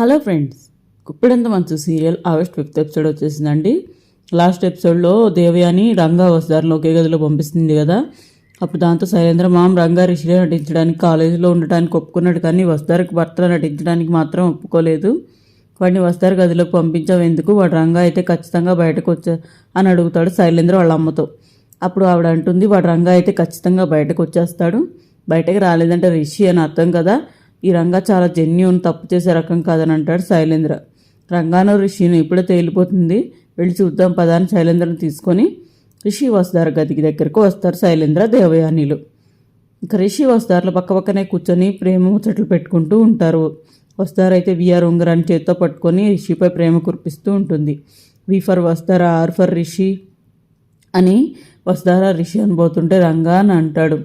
Hello friends కుప్పిడంత మంచు serial August fifth episode వచ్చేసిందండి. లాస్ట్ ఎపిసోడ్లో దేవయాని రంగా వస్తారులో ఒకే గదిలో పంపిస్తుంది కదా. అప్పుడు దాంతో శైలేంద్ర మామ రంగా రిషిలో నటించడానికి కాలేజీలో ఉండటానికి ఒప్పుకున్నాడు కానీ వస్తారికి భర్త నటించడానికి మాత్రం ఒప్పుకోలేదు. వాడిని వస్తారు గదిలోకి పంపించావు ఎందుకు? వాడు రంగా అయితే ఖచ్చితంగా బయటకు వచ్చా అని అడుగుతాడు శైలేంద్ర వాళ్ళ అమ్మతో. అప్పుడు ఆవిడ అంటుంది వాడు రంగా అయితే ఖచ్చితంగా బయటకు వచ్చేస్తాడు. బయటకు రాలేదంటే రిషి అని అర్థం కదా. ఈ రంగా చాలా జెన్యున్ తప్పు చేసే రకం కాదని అంటాడు శైలేంద్ర. రంగాను రిషిని ఇప్పుడే తేలిపోతుంది. వెళ్ళి చూద్దాం పదాన్ని శైలేంద్రను తీసుకొని రిషి వస్తార గదికి దగ్గరకు. వస్తారు శైలేంద్ర దేవయానిలు. ఇంకా రిషి వస్తారులో పక్క పక్కనే కూర్చొని ప్రేమ ముచ్చట్లు పెట్టుకుంటూ ఉంటారు. వస్తారైతే విఆర్ ఉంగరాన్ని చేత్తో పట్టుకొని రిషిపై ప్రేమ కురిపిస్తూ ఉంటుంది. వి ఫర్ వస్తారా ఆర్ ఫర్ రిషి అని వస్తారా రిషి అనబోతుంటే రంగా అని అంటాడు.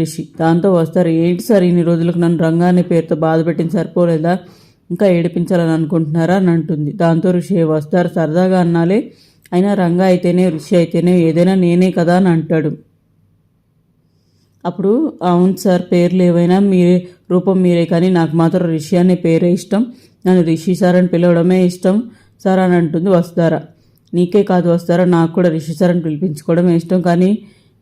రిషి దాంతో వస్తారు ఏంటి సార్ ఇన్ని రోజులకు నన్ను రంగాన్ని పేరుతో బాధ పెట్టింది సరిపోలేదా? ఇంకా ఏడిపించాలని అనుకుంటున్నారా? అని అంటుంది. దాంతో ఋషి వస్తారు సరదాగా అన్నాలే. అయినా రంగా అయితేనే ఋషి అయితేనే ఏదైనా నేనే కదా అని అంటాడు. అప్పుడు అవును సార్ పేర్లు ఏవైనా మీరే రూపం మీరే కానీ నాకు మాత్రం రిషి అనే పేరే ఇష్టం. నన్ను రిషి సార్ అని పిలవడమే ఇష్టం సార్ అని అంటుంది వస్తారా. నీకే కాదు వస్తారా నాకు కూడా రిషి సార్ అని పిలిపించుకోవడమే ఇష్టం కానీ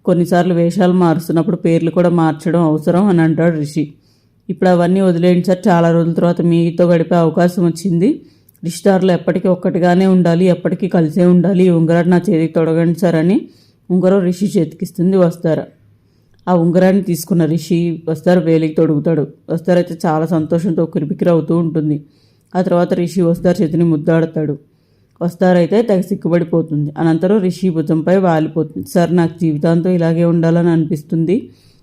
కొన్నిసార్లు వేషాలు మారుస్తున్నప్పుడు పేర్లు కూడా మార్చడం అవసరం అని అంటాడు రిషి. ఇప్పుడు అవన్నీ వదిలేయండి సార్. చాలా రోజుల తర్వాత మీతో గడిపే అవకాశం వచ్చింది. రిష్టార్లు ఎప్పటికీ ఒక్కటిగానే ఉండాలి ఎప్పటికీ కలిసే ఉండాలి. ఈ ఉంగరాన్ని నా చేతికి తొడగండి సార్ అని ఉంగరం రిషి చేతికిస్తుంది వస్తారా? ఆ ఉంగరాన్ని తీసుకున్న రిషి వస్తారు? వేలికి తొడుగుతాడు. వస్తారైతే చాలా సంతోషంతో కిరిపికిరి అవుతూ ఉంటుంది. ఆ తర్వాత రిషి వస్తారు చేతిని ముద్దాడతాడు. వస్తారైతే తెగ సిక్కుబడిపోతుంది. అనంతరం రిషి భుజంపై వాలిపోతుంది. సార్ నాకు జీవితాంతం ఇలాగే ఉండాలని అనిపిస్తుంది.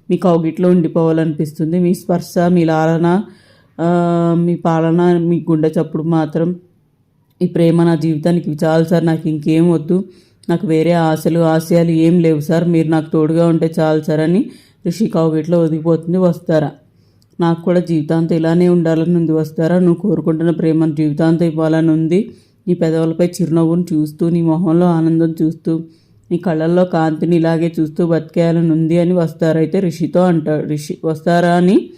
మీ కౌగిట్లో ఉండిపోవాలనిపిస్తుంది. మీ స్పర్శ మీ లాలన మీ పాలన మీ గుండె చప్పుడు మాత్రం ఈ ప్రేమ నా జీవితానికి చాలు సార్. నాకు ఇంకేం వద్దు. నాకు వేరే ఆశలు ఆశయాలు ఏం లేవు సార్. మీరు నాకు తోడుగా ఉంటే చాలు సార్ అని రిషి కౌగిట్లో ఒదిగిపోతుంది. వస్తారా? నాకు కూడా జీవితాంతం ఇలానే ఉండాలని ఉంది వస్తారా? నువ్వు కోరుకుంటున్న ప్రేమను జీవితాంతం ఇవ్వాలని ఉంది నీ పెదవులపై చిరునవ్వును చూస్తూ నీ మొహంలో ఆనందం చూస్తూ నీ కళ్ళల్లో కాంతిని ఇలాగే చూస్తూ బతికేయాలని ఉంది అని వస్తారైతే రిషితో అంటాడు రిషి వస్తారా అని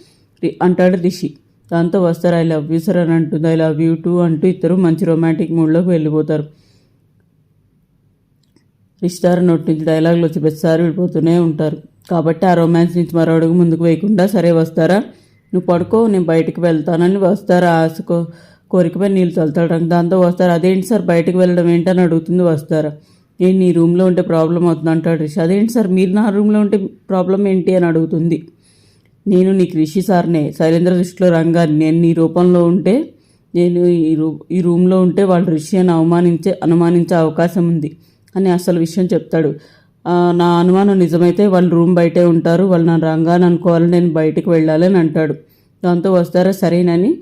రి- అంటాడు రిషి. దాంతో వస్తారు? ఐ లవ్ యూ సార్ అని అంటుంది. ఐ లవ్ యూ టూ అంటూ ఇద్దరు మంచి రొమాంటిక్ మూడ్లోకి వెళ్ళిపోతారు. రిషితారు నోటి నుంచి డైలాగులు వచ్చి ప్రతిసారి వెళ్ళిపోతూనే ఉంటారు. కాబట్టి ఆ రొమాన్స్ నుంచి మరో అడుగు ముందుకు వేయకుండా సరే వస్తారా? నువ్వు పడుకో నేను బయటకు వెళ్తానని వస్తారా? ఆశకో కోరికపై నీళ్ళు చల్లుతాడు. దాంతో వస్తారు. అదేంటి సార్? బయటకు వెళ్ళడం ఏంటని అడుగుతుంది వస్తారా. నేను నీ రూమ్లో ఉంటే ప్రాబ్లం అవుతుంది అంటాడు రిషి. అదేంటి సార్? మీరు నా రూమ్లో ఉంటే ప్రాబ్లం ఏంటి? అని అడుగుతుంది. నేను నీకు రిషి సార్నే. శైలేంద్ర దృష్టిలో రంగాన్ని. నేను నీ రూపంలో ఉంటే నేను ఈ రూ ఈ రూమ్లో ఉంటే వాళ్ళు రిషి అని అవమానించే అనుమానించే అవకాశం ఉంది అని అసలు విషయం చెప్తాడు. నా అనుమానం నిజమైతే వాళ్ళు రూమ్ బయటే ఉంటారు. వాళ్ళు నా రంగాన్ని అనుకోవాలని నేను బయటకు వెళ్ళాలి అని అంటాడు. దాంతో వస్తారా? సరేనని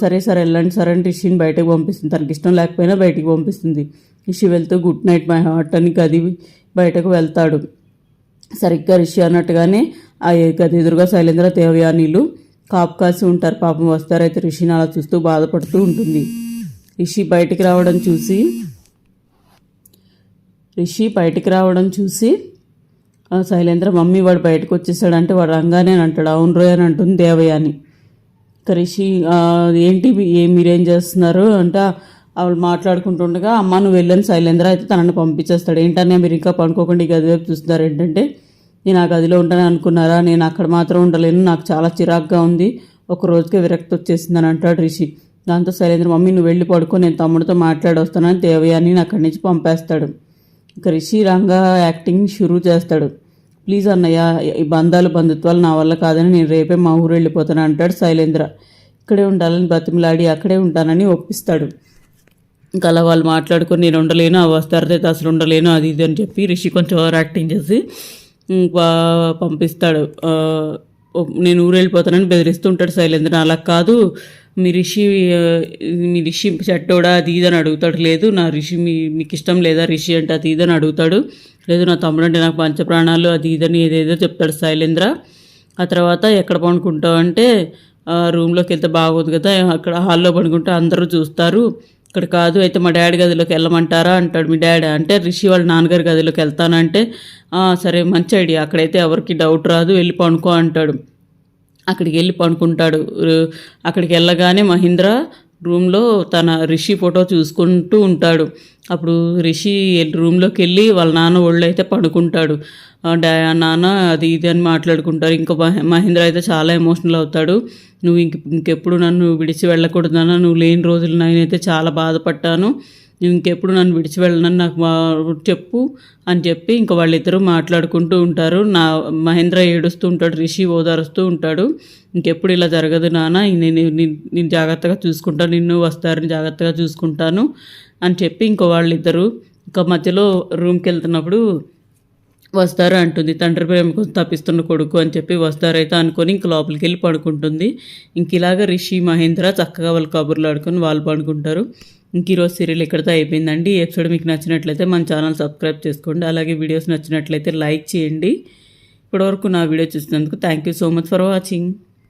సరే సరే వెళ్ళండి సరే అని రిషిని బయటకు పంపిస్తుంది. తనకి ఇష్టం లేకపోయినా బయటికి పంపిస్తుంది. రిషి వెళ్తూ గుడ్ నైట్ మై హార్ట్ అని గది బయటకు వెళ్తాడు. సరిగ్గా రిషి అన్నట్టుగానే ఆ గది ఎదురుగా శైలేంద్ర దేవయానీలు కాపు కాసి ఉంటారు. పాపం వస్తారైతే రిషిని అలా చూస్తూ బాధపడుతూ ఉంటుంది. రిషి బయటికి రావడం చూసి రిషి బయటికి రావడం చూసి శైలేంద్ర మమ్మీ వాడు బయటకు వచ్చేసాడంటే వాడు రంగానే అని అంటాడు. అవును రోయ్ అని అంటుంది దేవయాని రిషి ఏంటి ఏ మీరేం చేస్తున్నారు అంటే. ఆవిడ మాట్లాడుకుంటుండగా అమ్మ నువ్వు వెళ్ళని శైలేంద్ర అయితే తనని పంపించేస్తాడు. ఏంటనే మీరు ఇంకా పనుకోకుండా ఈ గది వైపు చూస్తున్నారు. ఏంటంటే నేను ఆ గదిలో ఉంటానని అనుకున్నారా? నేను అక్కడ మాత్రం ఉండలేను. నాకు చాలా చిరాగ్గా ఉంది. ఒక రోజుకే విరక్తి వచ్చేసిందని అంటాడు రిషి. దాంతో శైలేంద్ర మమ్మీ నువ్వు వెళ్ళి పడుకో. నేను తమ్ముడితో మాట్లాడి వస్తానని దేవయాని అక్కడి నుంచి పంపేస్తాడు. ఇక రిషి రంగా యాక్టింగ్ షురూ చేస్తాడు. ప్లీజ్ అన్నయ్య ఈ బంధాలు బంధుత్వాలు నా వల్ల కాదని నేను రేపే మా ఊరు వెళ్ళిపోతాను అంటాడు శైలేంద్ర. ఇక్కడే ఉండాలని బతిమలాడి అక్కడే ఉంటానని ఒప్పిస్తాడు. ఇంకా అలా వాళ్ళు మాట్లాడుకొని నేను ఉండలేను ఆ వస్తారైతే అసలు ఉండలేను అది ఇది అని చెప్పి రిషి కొంచెం ఓవర్ యాక్టింగ్ చేసి పంపిస్తాడు. నేను ఊరు వెళ్ళిపోతానని బెదిరిస్తుంటాడు శైలేంద్ర. అలా కాదు మీ రిషి మీ రిషి చెట్టోడా అది ఇది అని అడుగుతాడు. లేదు నా రిషి మీ మీకు ఇష్టం లేదా రిషి అంటే అది ఇది అని అడుగుతాడు. లేదు నా తమ్ముడు అంటే నాకు పంచప్రాణాలు అది ఇదని ఏదేదో చెప్తాడు శైలేంద్ర. ఆ తర్వాత ఎక్కడ పండుకుంటావు అంటే ఆ, రూమ్లోకి వెళ్తే బాగోదు కదా అక్కడ హాల్లో పడుకుంటే అందరూ చూస్తారు. ఇక్కడ కాదు అయితే మా డాడీ గదిలోకి వెళ్ళమంటారా అంటాడు. మీ డాడీ అంటే రిషి వాళ్ళ నాన్నగారి గదిలోకి వెళ్తానంటే సరే మంచి ఐడియా. అక్కడైతే ఎవరికి డౌట్ రాదు వెళ్ళి పండుకో అంటాడు. అక్కడికి వెళ్ళి పడుకుంటాడు. అక్కడికి వెళ్ళగానే మహీంద్ర రూమ్లో తన రిషి ఫోటో చూసుకుంటూ ఉంటాడు. అప్పుడు రిషి రూమ్లోకి వెళ్ళి వాళ్ళ నాన్న ఒళ్ళు అయితే పడుకుంటాడు. డా నాన్న అది ఇది అని మాట్లాడుకుంటారు. ఇంకా మహే- మహేంద్ర అయితే చాలా ఎమోషనల్ అవుతాడు. నువ్వు ఇంక ఇంకెప్పుడు నన్ను విడిచి వెళ్ళకూడదు నువ్వు లేని రోజులు నేనైతే చాలా బాధపడ్డాను. నువ్వు ఇంకెప్పుడు నన్ను విడిచి వెళ్ళనని నాకు చెప్పు అని చెప్పి ఇంకా వాళ్ళిద్దరూ మాట్లాడుకుంటూ ఉంటారు. నా మహేంద్ర ఏడుస్తూ ఉంటాడు రిషి ఓదారుస్తూ ఉంటాడు. ఇంకెప్పుడు ఇలా జరగదు నాన్న నేను నేను- జాగ్రత్తగా చూసుకుంటాను నిన్ను వస్తారని జాగ్రత్తగా చూసుకుంటాను అని చెప్పి ఇంకో వాళ్ళిద్దరూ ఇంకా మధ్యలో రూమ్కి వెళ్తున్నప్పుడు వస్తారు అంటుంది. తండ్రి ప్రేమకు తప్పిస్తున్న కొడుకు అని చెప్పి వస్తారైతే అనుకొని ఇంక లోపలికి వెళ్ళి పడుకుంటుంది. ఇంక ఇలాగ రిషి మహేంద్ర చక్కగా వాళ్ళు కబుర్లు ఆడుకొని వాళ్ళు పడుకుంటారు. ఇంక ఈరోజు సీరియల్ ఇక్కడితో అయిపోయిందండి. ఎపిసోడ్ మీకు నచ్చినట్లయితే మన ఛానల్ సబ్స్క్రైబ్ చేసుకోండి. అలాగే వీడియోస్ నచ్చినట్లయితే లైక్ చేయండి. ఇప్పటివరకు నా వీడియో చూసినందుకు thank you so much for watching.